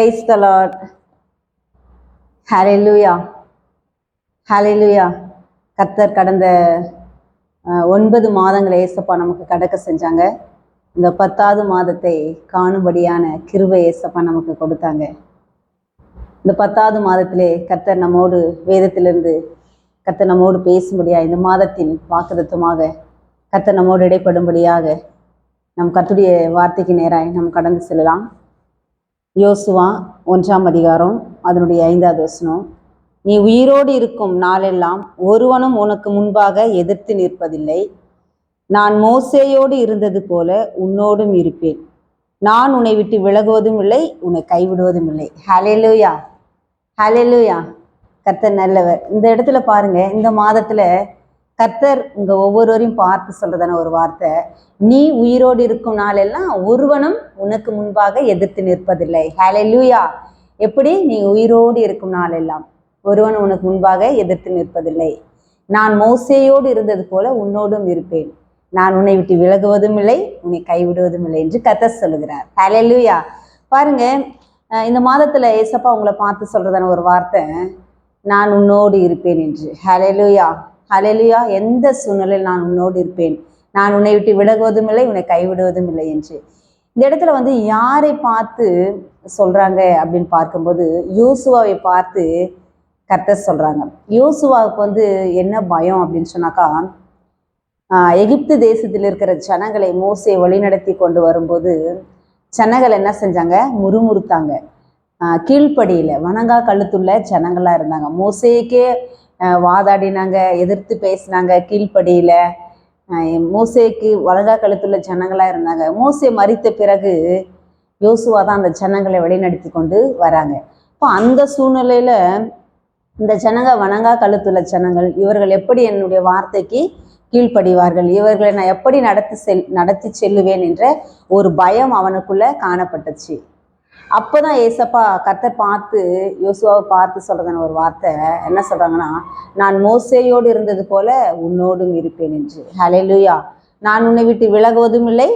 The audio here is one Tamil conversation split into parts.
பிரைஸ் த லார்ட் ஹalleluya ஹalleluya கர்த்தர் கடந்த ஒன்பது மாதங்களை ஏசப்பா நமக்கு கடக்க செஞ்சாங்க. இந்த பத்தாவது மாதத்தை காணும்படியான கிருவை ஏசப்பா நமக்கு கொடுத்தாங்க. இந்த பத்தாவது மாதத்திலே கர்த்தர் நம்மோடு வேதத்திலிருந்து கத்தர் நம்மோடு பேசும்படியா இந்த மாதத்தின் வாக்குதத்துவமாக கர்த்தர் நம்மோடு இடைப்படும்படியாக நம் கத்துடைய வார்த்தைக்கு நேராய் நாம் கடந்து செல்லலாம். யோசுவா ஒன்றாம் அதிகாரம் அதனுடைய ஐந்தாவது வசனம். நீ உயிரோடு இருக்கும் நாளெல்லாம் ஒருவனும் உனக்கு முன்பாக எதிர்த்து நிற்பதில்லை. நான் மோசேயோடு இருந்தது போல உன்னோடும் இருப்பேன். நான் உன்னை விட்டு விலகுவதும் இல்லை உன்னை கைவிடுவதும் இல்லை. ஹalleluya ஹalleluya கர்த்தர் நல்லவர். இந்த இடத்துல பாருங்க இந்த மாதத்துல கர்த்தர் உங்க ஒவ்வொருவரையும் பார்த்து சொல்றதான ஒரு வார்த்தை. நீ உயிரோடு இருக்கும் நாளெல்லாம் ஒருவனும் உனக்கு முன்பாக எதிர்த்து நிற்பதில்லை. ஹalleluya எப்படி? நீ உயிரோடு இருக்கும் நாளெல்லாம் ஒருவன் உனக்கு முன்பாக எதிர்த்து நிற்பதில்லை. நான் மோசையோடு இருந்தது போல உன்னோடும் இருப்பேன். நான் உன்னை விட்டு விலகுவதும் இல்லை உன்னை கைவிடுவதும் இல்லை என்று கர்த்தர் சொல்லுகிறார். ஹalleluya பாருங்க இந்த மாதத்துல ஏசப்பா உங்களை பார்த்து சொல்றதான ஒரு வார்த்தை. நான் உன்னோடு இருப்பேன் என்று. ஹalleluya ஹலலியா எந்த சூழ்நிலையில் நான் உன்னோடு இருப்பேன்? நான் உன்னை விட்டு விலகுவதும் இல்லை உன்னை கைவிடுவதும் இல்லை என்று. இந்த இடத்துல வந்து யாரை பார்த்து சொல்றாங்க அப்படின்னு பார்க்கும்போது யோசுவாவை பார்த்து கர்த்தர் சொல்றாங்க. யோசுவாவுக்கு வந்து என்ன பயம் அப்படின்னு சொன்னாக்கா எகிப்து தேசத்தில் இருக்கிற ஜனங்களை மோசை வழிநடத்தி கொண்டு வரும்போது ஜனங்கள் என்ன செஞ்சாங்க? முறுமுறுத்தாங்க. கீழ்ப்படியில் வணங்கா கழுத்துள்ள ஜனங்களாக இருந்தாங்க. மோசேக்கே வாதாடினாங்க எதிர்த்து பேசினாங்க கீழ்ப்படியில. மூசேக்கு வலகா கழுத்துள்ள ஜனங்களாக இருந்தாங்க. மூசே மறித்த பிறகு யோசுவா தான் அந்த ஜனங்களை வழிநடத்தி கொண்டு வராங்க. இப்போ அந்த சூழ்நிலையில் இந்த ஜனங்க வணங்கா கழுத்துள்ள ஜனங்கள் இவர்கள் எப்படி என்னுடைய வார்த்தைக்கு கீழ்ப்படிவார்கள்? இவர்களை நான் எப்படி நடத்தி செல் நடத்தி செல்லுவேன் என்ற ஒரு பயம் அவனுக்குள்ளே காணப்பட்டுச்சு. அப்போதான் ஏசப்பா கத்தை பார்த்து யோசுவாவை பார்த்து சொல்றதான ஒரு வார்த்தை. என்ன சொல்கிறாங்கன்னா நான் மோசையோடு இருந்தது போல உன்னோடும் இருப்பேன் என்று. ஹalleluya நான் உன்னை விட்டு விலகுவதும் இல்லை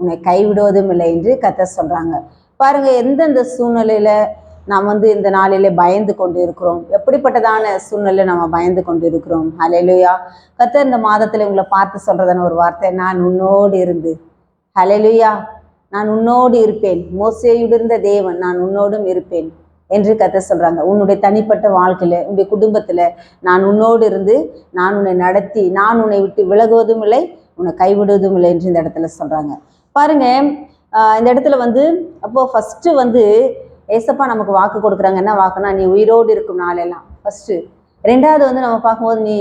உன்னை கைவிடுவதும் இல்லை என்று கத்தை சொல்கிறாங்க பாருங்கள் எந்தெந்த சூழ்நிலையில் நாம் வந்து இந்த நாளிலே பயந்து கொண்டு இருக்கிறோம் எப்படிப்பட்டதான சூழ்நிலை நம்ம பயந்து கொண்டு இருக்கிறோம் ஹலெலுயா கர்த்தர் இந்த மாதத்தில் உங்களை பார்த்து சொல்கிறதான ஒரு வார்த்தை நான் உன்னோடு இருந்து. ஹலெலுயா நான் உன்னோடு இருப்பேன். மோசேயுடிருந்த தேவன் நான் உன்னோடும் இருப்பேன் என்று கதை சொல்கிறாங்க உன்னுடைய தனிப்பட்ட வாழ்க்கையில் உன்னுடைய குடும்பத்தில் நான் உன்னோடு இருந்து நான் உன்னை நடத்தி நான் உன்னை விட்டு விலகுவதும் இல்லை உன்னை கைவிடுவதும் இல்லை என்று இந்த இடத்துல சொல்கிறாங்க பாருங்க இந்த இடத்துல வந்து அப்போது ஃபஸ்ட்டு வந்து ஏசப்பா நமக்கு வாக்கு கொடுக்குறாங்க. என்ன வாக்குனா நீ உயிரோடு இருக்கும் நாளெல்லாம். ஃபஸ்ட்டு ரெண்டாவது வந்து நம்ம பார்க்கும்போது நீ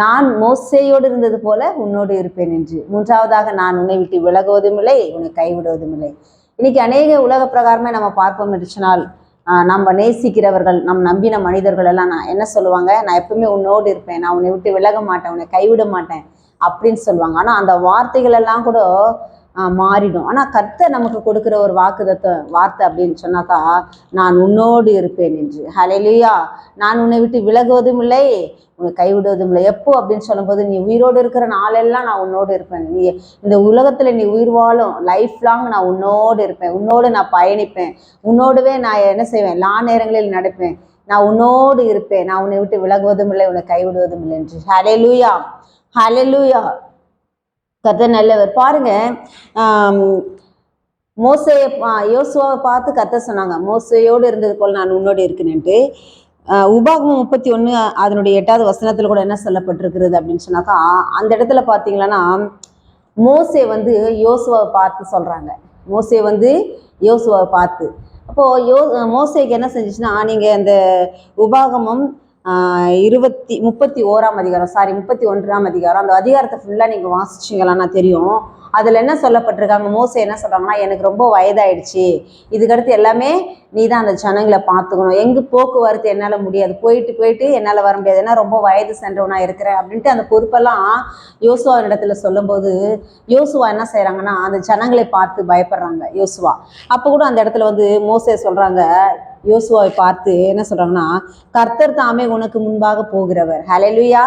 நான் மோசையோடு இருந்தது போல உன்னோடு இருப்பேன் என்று. மூன்றாவதாக நான் உன்னை விட்டு விலகுவதும் இல்லை உன்னை கைவிடுவதும் இல்லை இன்னைக்கு அநேக உலக பிரகாரமே நம்ம பார்ப்போம் என்று சொன்னால் நம்ம நேசிக்கிறவர்கள் நம் நம்பின மனிதர்கள் எல்லாம் நான் என்ன சொல்லுவாங்க? நான் எப்பவுமே உன்னோடு இருப்பேன் நான் உன்னை விட்டு விலக மாட்டேன் உன்னை கைவிட மாட்டேன் அப்படின்னு சொல்லுவாங்க. ஆனால் அந்த வார்த்தைகள் எல்லாம் கூட மாறிடும். ஆனால் கர்த்தர் நமக்கு கொடுக்குற ஒரு வாக்குதத்த வார்த்தை அப்படின்னு சொன்னாக்கா நான் உன்னோடு இருப்பேன் என்று. ஹலையிலையா நான் உன்னை விட்டு விலகுவதும் இல்லை உன்னை கைவிடுவதும் இல்லை. எப்போ? அப்படின்னு சொல்லும்போது நீ உயிரோடு இருக்கிற நாளெல்லாம் நான் உன்னோடு இருப்பேன். நீ இந்த உலகத்தில் நீ உயிர் வாழும் லைஃப் லாங் நான் உன்னோடு இருப்பேன். உன்னோடு நான் பயணிப்பேன். உன்னோடவே நான் என்ன செய்வேன்? லா நேரங்களில் நடப்பேன். நான் உன்னோடு இருப்பேன். நான் உன்னை விட்டு விலகுவதும் இல்லை உன்னை கைவிடுவதும் இல்லை என்று. ஹalleluya லூயா கர்த்தர் நல்லவர் பாருங்க ஆம், மோசையை யோசுவாவை பார்த்து கத்த சொன்னாங்க. மோசையோடு இருந்தது போல் நான் உன்னோடு இருக்கிறேன்ட்டு. உபாகமம் முப்பத்தி ஒன்று அதனுடைய எட்டாவது வசனத்தில் கூட என்ன சொல்லப்பட்டிருக்கிறது அப்படின்னு சொன்னாக்கா அந்த இடத்துல பார்த்தீங்கன்னா மோசே வந்து யோசுவாவை பார்த்து சொல்கிறாங்க மோசே வந்து யோசுவாவை பார்த்து. அப்போது யோ மோசேக்கு என்ன செஞ்சுச்சுன்னா நீங்கள் அந்த உபாகமம் இருபத்தி முப்பத்தி ஓராம் அதிகாரம் சாரி முப்பத்தி ஒன்றாம் அதிகாரம். அந்த அதிகாரத்தை ஃபுல்லாக நீங்கள் வாசிச்சிங்களான்னா தெரியும். அதில் என்ன சொல்லப்பட்டிருக்காங்க? மோசே என்ன சொல்கிறாங்கன்னா எனக்கு ரொம்ப வயதாயிடுச்சு. இதுக்கடுத்து எல்லாமே நீ தான் அந்த ஜனங்களை பார்த்துக்கணும். எங்கே போக்குவரத்து என்னால் முடியாது. போயிட்டு போயிட்டு என்னால் வர முடியாது. ஏன்னா ரொம்ப வயது சென்றவனாக இருக்கிறேன். அப்படின்ட்டு அந்த பொறுப்பெல்லாம் யோசுவா இடத்துல சொல்லும்போது யோசுவா என்ன செய்கிறாங்கன்னா அந்த ஜனங்களை பார்த்து பயப்படுறாங்க யோசுவா. அப்போ கூட அந்த இடத்துல வந்து மோசே சொல்கிறாங்க யோசுவாவை பார்த்து என்ன சொல்றாங்கன்னா கர்த்தர் தாமே உனக்கு முன்பாக போகிறவர். ஹalleluya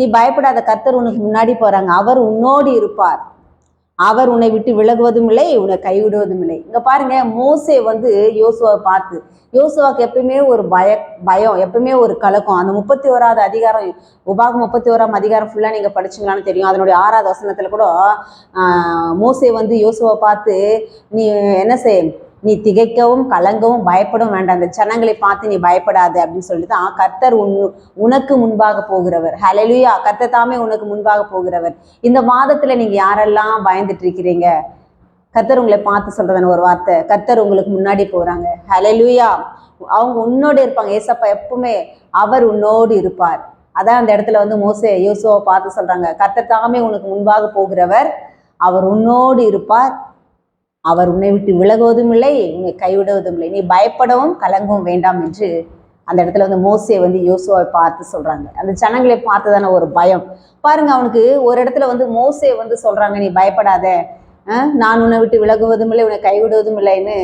நீ பயப்படாத கர்த்தர் உனக்கு முன்னாடி போறாங்க. அவர் உன்னோடு இருப்பார். அவர் உன்னை விட்டு விலகுவதும் இல்லை உன்னை கைவிடுவதும் இல்லை. இங்க பாருங்க மோசே வந்து யோசுவாவை பார்த்து யோசுவாக்கு எப்பயுமே ஒரு பய பயம் எப்பயுமே ஒரு கலக்கம். அந்த முப்பத்தி ஓராவது அதிகாரம் உபாகம் முப்பத்தி ஓராம் அதிகாரம் ஃபுல்லா நீங்க படிச்சீங்களான்னு தெரியும். அதனுடைய ஆறாவது வசனத்துல கூட மோசே வந்து யோசுவை பார்த்து நீ என்ன செய்? நீ திகைக்கவும் கலங்கவும் பயப்படவும் வேண்டாம். அந்த ஜனங்களை பார்த்து நீ பயப்படாது அப்படின்னு சொல்லிட்டு ஆ கர்த்தர் உன் உனக்கு முன்பாக போகிறவர். ஹலலுயா கர்த்தர் தாமே உனக்கு முன்பாக போகிறவர். இந்த மாதத்துல நீங்க யாரெல்லாம் பயந்துட்டு இருக்கிறீங்க கர்த்தர் உங்களை பார்த்து சொல்றதான ஒரு வார்த்தை. கர்த்தர் உங்களுக்கு முன்னாடி போறாங்க. ஹலலுயா அவங்க உன்னோடு இருப்பாங்க. ஏசப்பா எப்பவுமே அவர் உன்னோடு இருப்பார். அதான் அந்த இடத்துல வந்து மோசே யோசுவை பார்த்து சொல்றாங்க. கர்த்தர் தாமே உனக்கு முன்பாக போகிறவர். அவர் உன்னோடு இருப்பார். அவர் உன்னை விட்டு விலகுவதும் இல்லை உன்னை கைவிடுவதும் இல்லை. நீ பயப்படவும் கலங்கவும் வேண்டாம் என்று அந்த இடத்துல வந்து மோசே வந்து யோசுவாவை பார்த்து சொல்றாங்க. அந்த ஜனங்களை பார்த்து தானே ஒரு பயம். பாருங்க அவனுக்கு ஒரு இடத்துல வந்து மோசே வந்து சொல்றாங்க நீ பயப்படாத. நான் உன்னை விட்டு விலகுவதும் இல்லை உன்னை கைவிடுவதும் இல்லைன்னு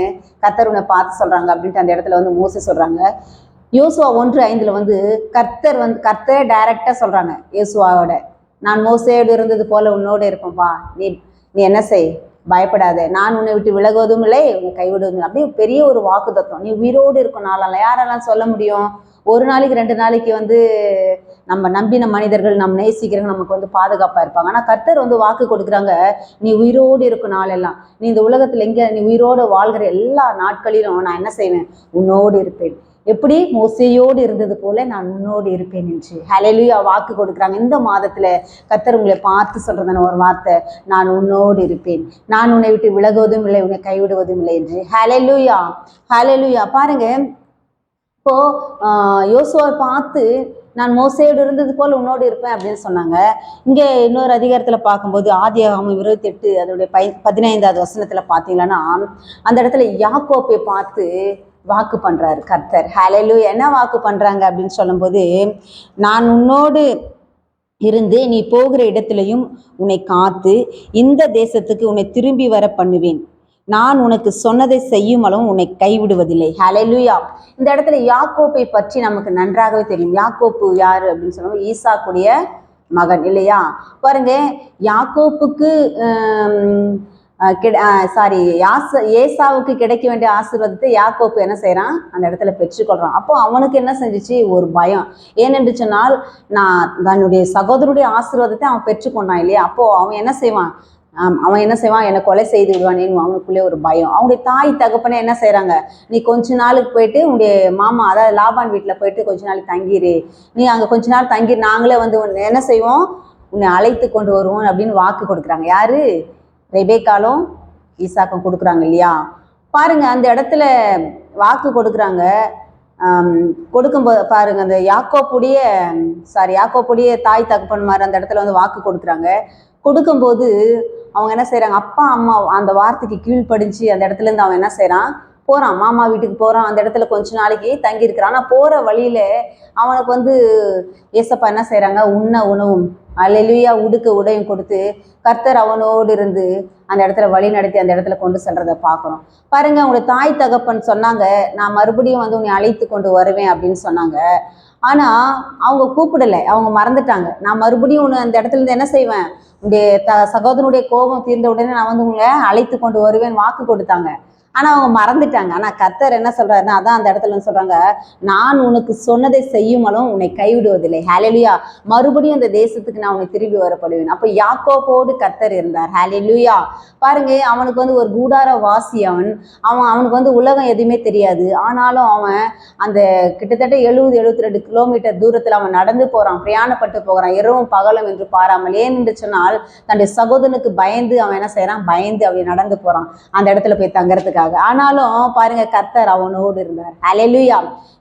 கத்தர் உன்னை பார்த்து சொல்றாங்க அப்படின்ட்டு அந்த இடத்துல வந்து மோசே சொல்றாங்க. யோசுவா ஒன்று ஐந்துல வந்து கர்த்தர் வந்து கர்த்தரே டைரக்டா சொல்றாங்க யோசுவாவோட நான் மோசையோடு இருந்தது போல உன்னோடு இருப்பேன்ப்பா. நீ நீ என்ன செய்? பயப்படாத. நான் உன்னை விட்டு விலகுவதும் இல்லை உன்னை கைவிடுவதும் இல்லை. அப்படியே பெரிய ஒரு வாக்கு தத்துவம் நீ உயிரோடு இருக்கும் நாளெல்லாம் யாரெல்லாம் சொல்ல முடியும்? ஒரு நாளைக்கு ரெண்டு நாளைக்கு வந்து நம்ம நம்பின மனிதர்கள் நம்ம நேசிக்கிறவங்க நமக்கு வந்து பாதுகாப்பாக இருப்பாங்க. ஆனால் கர்த்தர் வந்து வாக்கு கொடுக்குறாங்க. நீ உயிரோடு இருக்கும் நாளெல்லாம். நீ இந்த உலகத்தில் எங்கே நீ உயிரோடு வாழ்கிற எல்லா நாட்களிலும் நான் என்ன செய்வேன்? உன்னோடு இருப்பேன். எப்படி மோசையோடு இருந்தது போல நான் உன்னோடு இருப்பேன் என்று. ஹலையிலேயே வாக்கு கொடுக்குறாங்க. இந்த மாதத்தில் கத்தர் உங்களை பார்த்து சொல்கிறதான ஒரு வார்த்தை. நான் உன்னோடு இருப்பேன். நான் உன்னை விட்டு விலகுவதும் இல்லை உன்னை கைவிடுவதும் இல்லை என்று. ஹalleluya ஹalleluya பாருங்க இப்போ யோசுவை பார்த்து நான் மோசையோடு இருந்தது போல் உன்னோடு இருப்பேன் அப்படின்னு சொன்னாங்க. இங்கே இன்னொரு அதிகாரத்தில் பார்க்கும்போது ஆதியாகமம் இருபத்தி எட்டு அதனுடைய பை பதினைந்தாவது வசனத்தில் பார்த்தீங்கன்னா அந்த இடத்துல யாக்கோப்பை பார்த்து வாக்கு பண்ணுறாரு கர்த்தர். ஹலலு என்ன வாக்கு பண்ணுறாங்க அப்படின்னு சொல்லும்போது நான் உன்னோடு இருந்து நீ போகிற இடத்துலையும் உன்னை காத்து இந்த தேசத்துக்கு உன்னை திரும்பி வர பண்ணுவேன். நான் உனக்கு சொன்னதை செய்யும் அளவும் உன்னை கைவிடுவதில்லை. ஹலலுயா இந்த இடத்துல யாக்கோப்பை பற்றி நமக்கு நன்றாகவே தெரியும். யாக்கோப்பு யார் அப்படின்னு சொல்லும்போது ஈசாக்குடைய மகன் இல்லையா? பாருங்க யாக்கோப்புக்கு சாரி யாச ஏசாவுக்கு கிடைக்க வேண்டிய ஆசீர்வாதத்தை யாக்கோப்பு என்ன செய்கிறான் அந்த இடத்துல பெற்றுக்கொள்றான். அப்போ அவனுக்கு என்ன செஞ்சுச்சு? ஒரு பயம். ஏனென்று சொன்னால் நான் தன்னுடைய சகோதரருடைய ஆசீர்வாதத்தை அவன் பெற்றுக்கொண்டான் இல்லையா? அப்போ அவன் என்ன செய்வான்? அவன் என்ன செய்வான்? என்னை கொலை செய்து விடுவானேன்னு அவனுக்குள்ளே ஒரு பயம். அவனுடைய தாய் தகப்பனே என்ன செய்கிறாங்க நீ கொஞ்ச நாளுக்கு போயிட்டு உன்னுடைய மாமா அதாவது லாபான் வீட்டில் போயிட்டு கொஞ்ச நாளைக்கு தங்கிரு. நீ அங்கே கொஞ்ச நாள் தங்கி நாங்களே வந்து உன்னை என்ன செய்வோம்? உன்னை அழைத்து கொண்டு வருவோம் அப்படின்னு வாக்கு கொடுக்குறாங்க. யாரு? ரெபேக்காலும் ஈசாக்கும் கொடுக்குறாங்க இல்லையா? பாருங்க அந்த இடத்துல வாக்கு கொடுக்குறாங்க. கொடுக்கும்போது பாருங்க அந்த யாக்கோப்புடைய சாரி யாக்கோப்புடைய தாய் தகப்பன்மார் அந்த இடத்துல வந்து வாக்கு கொடுக்குறாங்க. கொடுக்கும்போது அவங்க என்ன செய்கிறாங்க அப்பா அம்மா அந்த வார்த்தைக்கு கீழ்ப்படிஞ்சு அந்த இடத்துல இருந்து அவன் என்ன செய்கிறான் போகிறான் மாமா வீட்டுக்கு போகிறான் அந்த இடத்துல கொஞ்ச நாளைக்கு தங்கியிருக்கிறான் ஆனால் போகிற வழியில் அவனுக்கு வந்து ஏசப்பா என்ன செய்கிறாங்க உண்ண உணவும் அலையிலுயா உடுக்க உடையும் கொடுத்து கர்த்தர் அவனோடு இருந்து அந்த இடத்துல வழி நடத்தி அந்த இடத்துல கொண்டு செல்றதை பார்க்குறோம் பாருங்க உங்களுடைய தாய் தகப்பன் சொன்னாங்க நான் மறுபடியும் வந்து உன்னை அழைத்து கொண்டு வருவேன் அப்படின்னு சொன்னாங்க. ஆனால் அவங்க கூப்பிடலை அவங்க மறந்துட்டாங்க. நான் மறுபடியும் உன்னை அந்த இடத்துல இருந்து என்ன செய்வேன்? உன்னுடைய த சகோதரனுடைய கோபம் தீர்ந்த உடனே நான் வந்து உங்களை அழைத்து கொண்டு வருவேன் வாக்கு கொடுத்தாங்க. ஆனால் அவங்க மறந்துட்டாங்க. ஆனால் கத்தர் என்ன சொல்கிறாருன்னா அதான் அந்த இடத்துல சொல்கிறாங்க நான் உனக்கு சொன்னதை செய்யுமலும் உன்னை கைவிடுவதில்லை. ஹalleluya மறுபடியும் அந்த தேசத்துக்கு நான் உன்னை திரும்பி வரப்படுவேன். அப்போ யாக்கோப்போடு கத்தர் இருந்தார். ஹalleluya பாருங்க அவனுக்கு வந்து ஒரு கூடார வாசி அவன் அவன் அவனுக்கு வந்து உலகம் எதுவுமே தெரியாது. ஆனாலும் அவன் அந்த கிட்டத்தட்ட எழுபது எழுபத்தி ரெண்டு கிலோமீட்டர் தூரத்தில் அவன் நடந்து போகிறான் பிரயாணப்பட்டு போகிறான் இரவும் பகலும் என்று பாராமல். ஏன் என்று சொன்னால் தன்னுடைய சகோதரனுக்கு பயந்து அவன் என்ன செய்கிறான் பயந்து அவன் நடந்து போகிறான் அந்த இடத்துல போய் தங்கறதுக்காக ஆனாலும் பாருங்க கர்த்தர் அவனோடு இருந்தார். ஹalleluya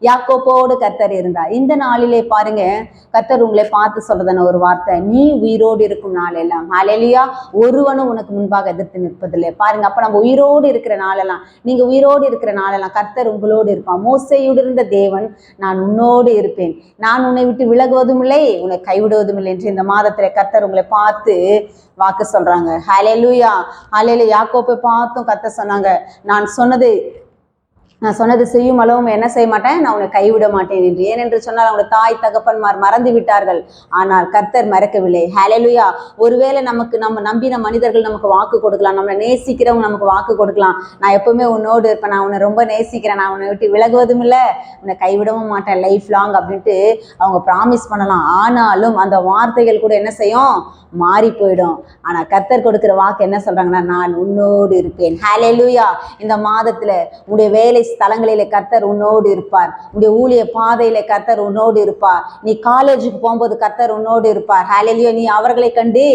யாக்கோப்போடு கர்த்தர் இருந்தார். இந்த நாளிலே பாருங்க கர்த்தர் உங்களை பார்த்து சொல்றதான ஒரு வார்த்தை. நீ உயிரோடு இருக்கும் நாளெல்லாம். ஹalleluya ஒருவனும் உனக்கு முன்பாக எதிர்த்து நிற்பதில்லை. பாருங்க அப்ப நம்ம உயிரோடு இருக்கிற நாளெல்லாம் நீங்க உயிரோடு இருக்கிற நாளெல்லாம் கர்த்தர் உங்களோடு இருப்பான் மோசையோடு இருந்த தேவன் நான் உன்னோடு இருப்பேன். நான் உன்னை விட்டு விலகுவதும் இல்லை உன்னை கைவிடுவதும் இல்லை என்று இந்த மாதத்துல கர்த்தர் உங்களை பார்த்து வாக்கு சொல்றாங்க. ஹalleluya ஹalleluya யாக்கோப்பை பார்த்தும் கத்த சொன்னாங்க நான் சொன்னது நான் சொன்னது செய்யும் அளவும் என்ன செய்ய மாட்டேன்? நான் உன்னை கைவிட மாட்டேன் என்று. ஏனென்று சொன்னால் அவங்களோட தாய் தகப்பன்மார் மறந்து விட்டார்கள். ஆனால் கர்த்தர் மறக்கவில்லை. ஹalleluya ஒருவேளை நமக்கு நம்ம நம்பின மனிதர்கள் நமக்கு வாக்கு கொடுக்கலாம். நம்மளை நேசிக்கிறவங்க நமக்கு வாக்கு கொடுக்கலாம். நான் எப்பவுமே உன்னோடு இருப்பேன். நான் உன்னை ரொம்ப நேசிக்கிறேன். நான் உன்னை விட்டு விலகுவதும் இல்லை. உன்னை கைவிடவும் மாட்டேன். லைஃப் லாங் அப்படின்ட்டு அவங்க ப்ராமிஸ் பண்ணலாம். ஆனாலும் அந்த வார்த்தைகள் கூட என்ன செய்யும்? மாறி போயிடும். ஆனால் கர்த்தர் கொடுக்குற வாக்கு என்ன சொல்றாங்கன்னா நான் உன்னோடு இருப்பேன். ஹalleluya இந்த மாதத்துல உன்னுடைய வேலை ஸ்தலங்களிலே கர்த்தர் உன்னோடு இருப்பார். உன்னுடைய ஊழிய பாதையில கர்த்தர் உன்னோடு இருப்பார். நீ காலேஜுக்கு போகும்போது கர்த்தர் உன்னோடு இருப்பார். ஹalleluya நீ அவர்களை கண்டு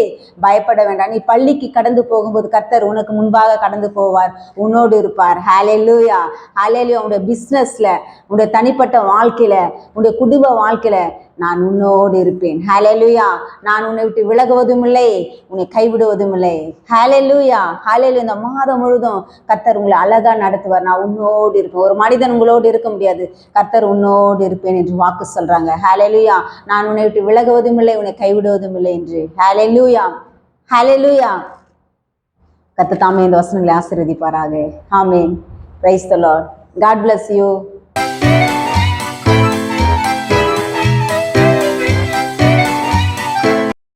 பயப்பட வேண்டாம். நீ பள்ளிக்கு கடந்து போகும்போது கர்த்தர் உனக்கு முன்பாக கடந்து போவார். உன்னோடு இருப்பார். ஹalleluya ஹalleluya உன்னுடைய பிஸ்னஸ்ல உன்னுடைய தனிப்பட்ட வாழ்க்கையில உன்னுடைய குடும்ப வாழ்க்கையில நான் உன்னோடு இருப்பேன். ஹalleluya நான் உன்னை விட்டு விலகுவதும் இல்லை உன்னை கைவிடுவதும் இல்லை ஹalleluya ஹalleluya இந்த மாதம் முழுதும் கர்த்தர் உங்களை அழகா நடத்துவார். நான் உன்னோடு இருப்பேன். ஒரு மனிதன் உங்களோடு இருக்க முடியாது. கர்த்தர் உன்னோடு இருப்பேன் என்று வாக்கு சொல்றாங்க. ஹalleluya நான் உன்னை விட்டு விலகுவதும் இல்லை உன்னை கைவிடுவதும் இல்லை என்று. ஹalleluya ஹalleluya கத்த தாமே இந்த வசனங்களை ஆசீர்வதிப்பாராக. ஆமேன் praise the Lord God bless you